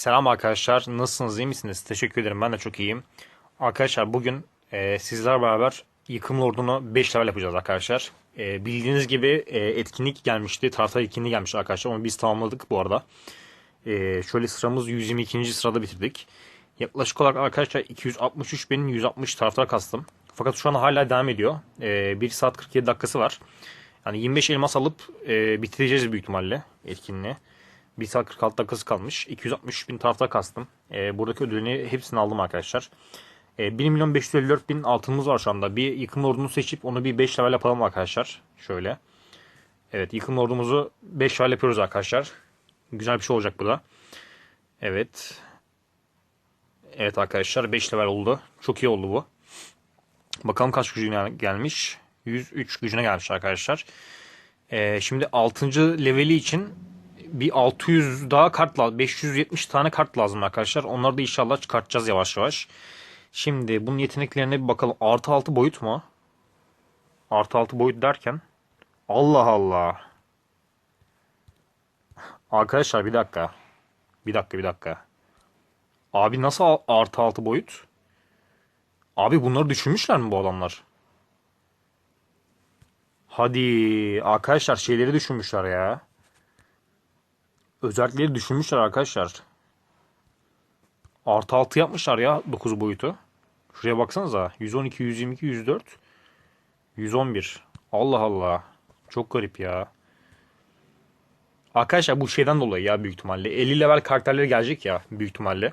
Selam arkadaşlar. Nasılsınız? iyi misiniz? Teşekkür ederim. Ben de çok iyiyim. Arkadaşlar bugün e, sizler beraber yıkım ordunu 5 level yapacağız arkadaşlar. E, bildiğiniz gibi e, etkinlik gelmişti. Taraftar etkinliği gelmişti arkadaşlar. Onu biz tamamladık bu arada. E, şöyle sıramız 122. sırada bitirdik. Yaklaşık olarak arkadaşlar 263 bin 160 taraftar kastım. Fakat şu an hala devam ediyor. E, 1 saat 47 dakikası var. Yani 25 elmas alıp e, bitireceğiz büyük ihtimalle etkinliği. 1 saat 46 dakikası kalmış. 263 bin taraftar kastım. E, buradaki ödülünü hepsini aldım arkadaşlar. E, 1 milyon 554 bin altınımız var şu anda. Bir yıkım ordunu seçip onu bir 5 level yapalım arkadaşlar. Şöyle. Evet yıkım ordumuzu 5 level yapıyoruz arkadaşlar. Güzel bir şey olacak bu da. Evet. Evet arkadaşlar 5 level oldu. Çok iyi oldu bu. Bakalım kaç gücüne gelmiş. 103 gücüne gelmiş arkadaşlar. Ee, şimdi 6. leveli için bir 600 daha kart lazım. 570 tane kart lazım arkadaşlar. Onları da inşallah çıkartacağız yavaş yavaş. Şimdi bunun yeteneklerine bir bakalım. Artı 6 boyut mu? Artı 6 boyut derken. Allah Allah. Arkadaşlar bir dakika. Bir dakika bir dakika. Abi nasıl artı 6 boyut? Abi bunları düşünmüşler mi bu adamlar? Hadi arkadaşlar şeyleri düşünmüşler ya. Özellikleri düşünmüşler arkadaşlar. Artı 6 yapmışlar ya 9 boyutu. Şuraya baksanıza. 112, 122, 104, 111. Allah Allah. Çok garip ya. Arkadaşlar bu şeyden dolayı ya büyük ihtimalle. 50 level karakterleri gelecek ya büyük ihtimalle.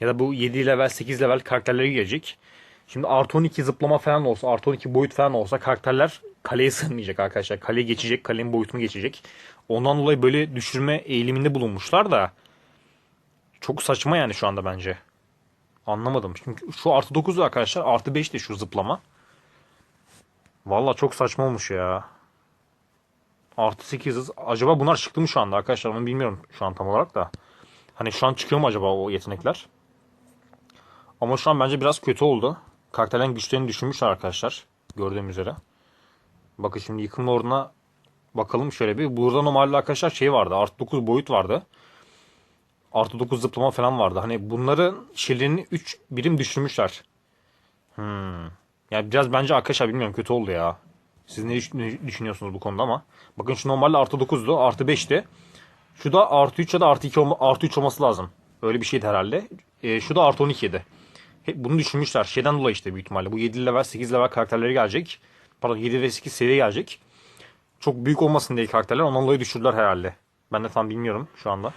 Ya da bu 7 level 8 level karakterleri gelecek. Şimdi artı 12 zıplama falan olsa artı 12 boyut falan olsa karakterler kaleye sığmayacak arkadaşlar. Kaleye geçecek. Kalenin boyutunu geçecek. Ondan dolayı böyle düşürme eğiliminde bulunmuşlar da çok saçma yani şu anda bence. Anlamadım. Çünkü şu artı 9 arkadaşlar artı 5 de şu zıplama. Valla çok saçma olmuş ya. Artı 8 hız. Acaba bunlar çıktı mı şu anda arkadaşlar onu bilmiyorum şu an tam olarak da. Hani şu an çıkıyor mu acaba o yetenekler? Ama şu an bence biraz kötü oldu. Karakterlerin güçlerini düşürmüşler arkadaşlar. Gördüğüm üzere. Bakın şimdi yıkım orduna bakalım şöyle bir. Burada normalde arkadaşlar şey vardı. Artı 9 boyut vardı. Artı 9 zıplama falan vardı. Hani bunların şeylerini 3 birim düşürmüşler. Hmm. Yani biraz bence arkadaşlar bilmiyorum kötü oldu ya. Siz ne düş- ne düşünüyorsunuz bu konuda ama. Bakın şu normalde artı 9'du. Artı 5'ti. Şu da artı 3 ya da artı 2 olma, artı 3 olması lazım. Öyle bir şeydi herhalde. E, şu da artı 12 idi. Bunu düşünmüşler. Şeyden dolayı işte büyük ihtimalle. Bu 7 level 8 level karakterleri gelecek. Pardon 7 ve 8 seviye gelecek. Çok büyük olmasın diye karakterler. Ondan dolayı düşürdüler herhalde. Ben de tam bilmiyorum şu anda.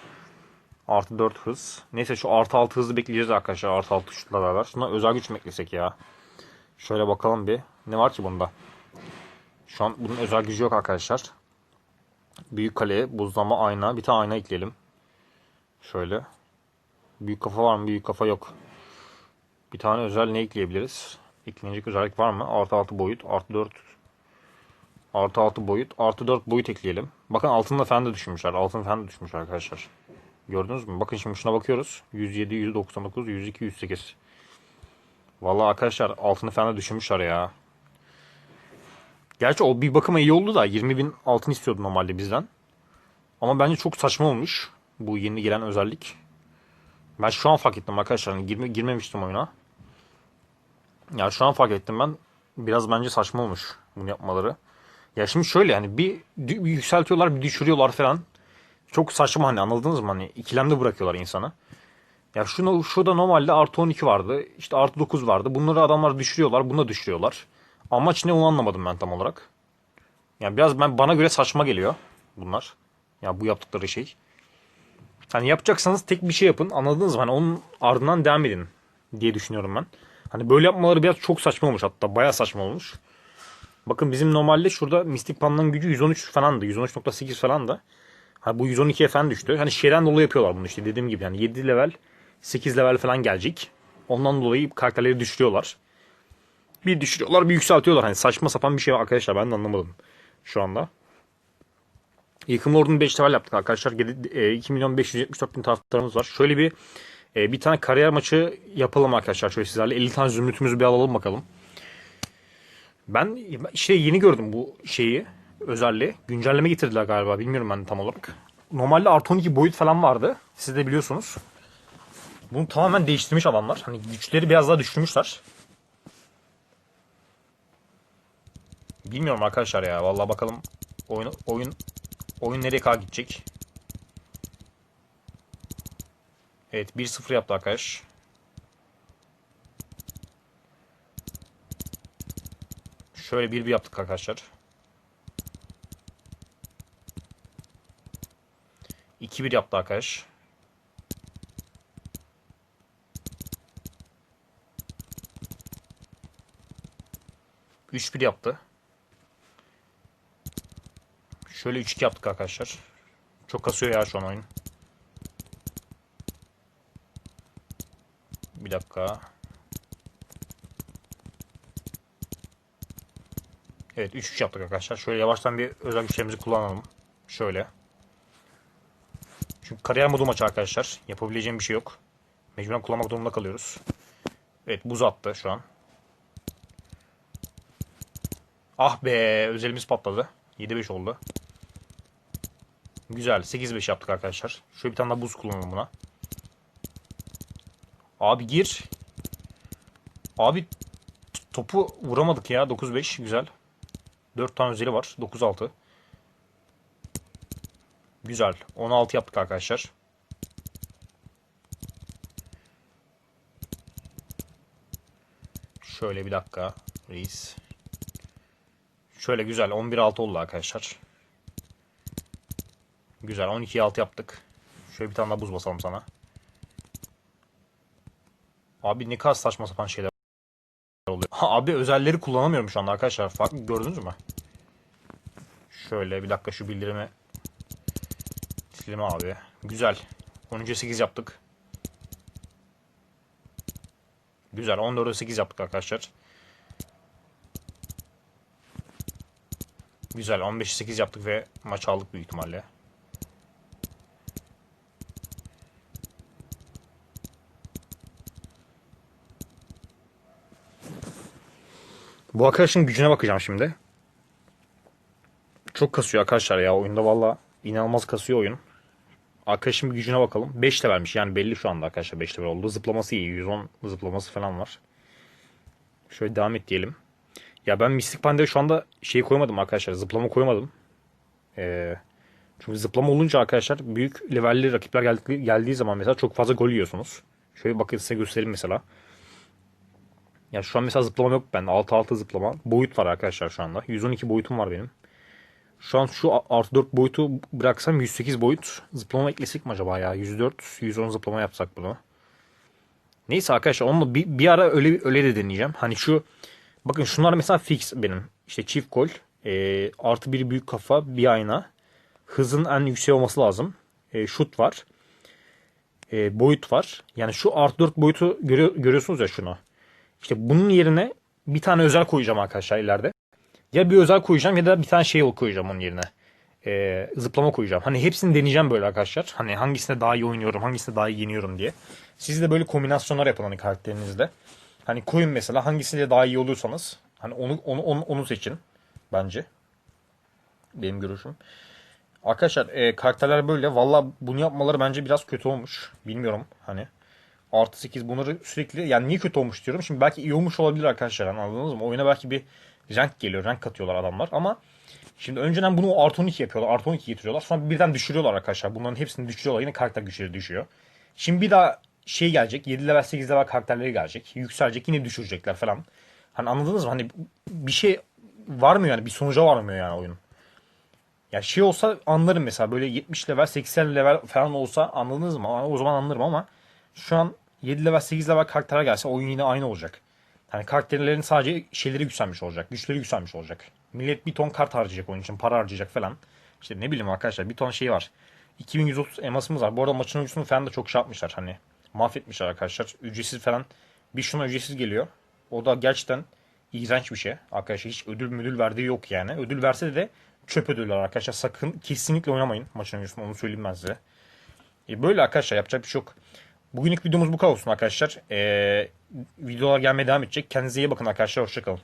Artı 4 hız. Neyse şu artı 6 hızı bekleyeceğiz arkadaşlar. Artı 6 şutla beraber. Şuna özel güç mü ya? Şöyle bakalım bir. Ne var ki bunda? Şu an bunun özel gücü yok arkadaşlar. Büyük kale, buzlama, ayna. Bir tane ayna ekleyelim. Şöyle. Büyük kafa var mı? Büyük kafa yok. Bir tane özel ne ekleyebiliriz? Eklenecek özellik var mı? Artı 6 boyut, artı 4 Artı 6 boyut, artı 4 boyut ekleyelim. Bakın altında falan da düşmüşler. Altın falan da düşmüş arkadaşlar. Gördünüz mü? Bakın şimdi şuna bakıyoruz. 107, 199, 102, 108. Vallahi arkadaşlar altını falan da düşürmüşler ya. Gerçi o bir bakıma iyi oldu da 20 bin altın istiyordu normalde bizden. Ama bence çok saçma olmuş bu yeni gelen özellik. Ben şu an fark ettim arkadaşlar. Hani girme, girmemiştim oyuna. Ya şu an fark ettim ben. Biraz bence saçma olmuş bunu yapmaları. Ya şimdi şöyle hani bir, bir yükseltiyorlar bir düşürüyorlar falan. Çok saçma hani anladınız mı? Hani ikilemde bırakıyorlar insanı. Ya şunu şurada normalde artı 12 vardı. işte artı 9 vardı. Bunları adamlar düşürüyorlar. Bunu da düşürüyorlar. Amaç ne onu anlamadım ben tam olarak. Yani biraz ben bana göre saçma geliyor bunlar. Ya bu yaptıkları şey. Hani yapacaksanız tek bir şey yapın. Anladınız mı? Hani onun ardından devam edin diye düşünüyorum ben. Hani böyle yapmaları biraz çok saçma olmuş hatta. Bayağı saçma olmuş. Bakın bizim normalde şurada Mystic Panda'nın gücü 113 falandı. 113.8 falan da. Ha bu 112'ye falan düştü. Hani şeyden dolayı yapıyorlar bunu işte dediğim gibi. Yani 7 level 8 level falan gelecek. Ondan dolayı karakterleri düşürüyorlar. Bir düşürüyorlar bir yükseltiyorlar. Hani saçma sapan bir şey arkadaşlar ben de anlamadım şu anda. Yıkım ordunu 5 level yaptık arkadaşlar. Geri- e, 2 milyon 574 bin taraftarımız var. Şöyle bir e, bir tane kariyer maçı yapalım arkadaşlar şöyle sizlerle. 50 tane zümrütümüzü bir alalım bakalım. Ben işte yeni gördüm bu şeyi özelliği. Güncelleme getirdiler galiba bilmiyorum ben tam olarak. Normalde artı 12 boyut falan vardı. Siz de biliyorsunuz. Bunu tamamen değiştirmiş adamlar. Hani güçleri biraz daha düşürmüşler. Bilmiyorum arkadaşlar ya. Vallahi bakalım oyun oyun oyun nereye kadar gidecek. Evet 1-0 yaptı arkadaş. Şöyle 1-1 yaptık arkadaşlar. 2-1 yaptı arkadaş. Üç bir yaptı. Şöyle 3-2 yaptık arkadaşlar. Çok kasıyor ya şu an oyun. Bir dakika. Evet 3-3 yaptık arkadaşlar. Şöyle yavaştan bir özel güçlerimizi kullanalım. Şöyle. Çünkü kariyer modu maçı arkadaşlar. Yapabileceğim bir şey yok. Mecburen kullanmak durumunda kalıyoruz. Evet buz attı şu an. Ah be özelimiz patladı. 7-5 oldu. Güzel 8-5 yaptık arkadaşlar. Şöyle bir tane daha buz kullanalım buna. Abi gir. Abi topu vuramadık ya. 9-5 güzel. 4 tane özeli var. 9-6. Güzel. 16 yaptık arkadaşlar. Şöyle bir dakika. Reis. Şöyle güzel. 11-6 oldu arkadaşlar. Güzel. 12'ye 6 yaptık. Şöyle bir tane daha buz basalım sana. Abi ne kadar saçma sapan şeyler oluyor. Ha, abi özelleri kullanamıyorum şu anda arkadaşlar. Fark gördünüz mü? Şöyle bir dakika şu bildirimi silme abi. Güzel. 13'e 8 yaptık. Güzel. 14'e 8 yaptık arkadaşlar. Güzel. 15'e 8 yaptık ve maç aldık büyük ihtimalle. Bu arkadaşın gücüne bakacağım şimdi. Çok kasıyor arkadaşlar ya oyunda valla inanılmaz kasıyor oyun. Arkadaşın bir gücüne bakalım. 5 vermiş yani belli şu anda arkadaşlar 5 level oldu. Zıplaması iyi 110 zıplaması falan var. Şöyle devam et diyelim. Ya ben Mystic Pander'e şu anda şey koymadım arkadaşlar zıplama koymadım. Ee, çünkü zıplama olunca arkadaşlar büyük levelli rakipler geldiği zaman mesela çok fazla gol yiyorsunuz. Şöyle bakın size göstereyim mesela. Ya şu an mesela zıplama yok bende. 6-6 zıplama. Boyut var arkadaşlar şu anda. 112 boyutum var benim. Şu an şu artı 4 boyutu bıraksam 108 boyut. Zıplama eklesek mi acaba ya? 104, 110 zıplama yapsak bunu. Neyse arkadaşlar onunla bir, bir ara öyle öyle de deneyeceğim. Hani şu bakın şunlar mesela fix benim. İşte çift kol, e, artı bir büyük kafa, bir ayna. Hızın en yüksek olması lazım. E, şut var. E, boyut var. Yani şu artı 4 boyutu görüyor, görüyorsunuz ya şunu. İşte bunun yerine bir tane özel koyacağım arkadaşlar ileride. Ya bir özel koyacağım ya da bir tane şey koyacağım onun yerine. Ee, zıplama koyacağım. Hani hepsini deneyeceğim böyle arkadaşlar. Hani hangisinde daha iyi oynuyorum, hangisinde daha iyi yeniyorum diye. Siz de böyle kombinasyonlar yapın hani karakterinizde. Hani koyun mesela hangisiyle daha iyi oluyorsanız hani onu onu onu, onu seçin bence. Benim görüşüm. Arkadaşlar e, karakterler böyle. Valla bunu yapmaları bence biraz kötü olmuş. Bilmiyorum hani artı 8 bunları sürekli yani niye kötü olmuş diyorum. Şimdi belki iyi olmuş olabilir arkadaşlar yani anladınız mı? Oyuna belki bir renk geliyor. Renk katıyorlar adamlar ama şimdi önceden bunu artı 12 yapıyorlar. Artı 12 getiriyorlar. Sonra birden düşürüyorlar arkadaşlar. Bunların hepsini düşürüyorlar. Yine karakter güçleri düşüyor. Şimdi bir daha şey gelecek. 7 level 8 level karakterleri gelecek. Yükselecek. Yine düşürecekler falan. Hani anladınız mı? Hani bir şey varmıyor yani. Bir sonuca varmıyor yani oyun. Ya şey olsa anlarım mesela böyle 70 level 80 level falan olsa anladınız mı? O zaman anlarım ama şu an 7 level 8 level karakterler gelse oyun yine aynı olacak. Hani karakterlerin sadece şeyleri yükselmiş olacak. Güçleri yükselmiş olacak. Millet bir ton kart harcayacak onun için. Para harcayacak falan. İşte ne bileyim arkadaşlar bir ton şey var. 2130 emasımız var. Bu arada maçın oyuncusunu falan da çok şey yapmışlar. Hani mahvetmişler arkadaşlar. Ücretsiz falan. Bir şuna ücretsiz geliyor. O da gerçekten iğrenç bir şey. Arkadaşlar hiç ödül müdül verdiği yok yani. Ödül verse de çöp ödüller arkadaşlar. Sakın kesinlikle oynamayın maçın oyuncusunu. Onu söyleyeyim ben size. E böyle arkadaşlar yapacak bir şey yok. Bugünlük videomuz bu kadar olsun arkadaşlar. Ee, videolar gelmeye devam edecek. Kendinize iyi bakın arkadaşlar. Hoşçakalın.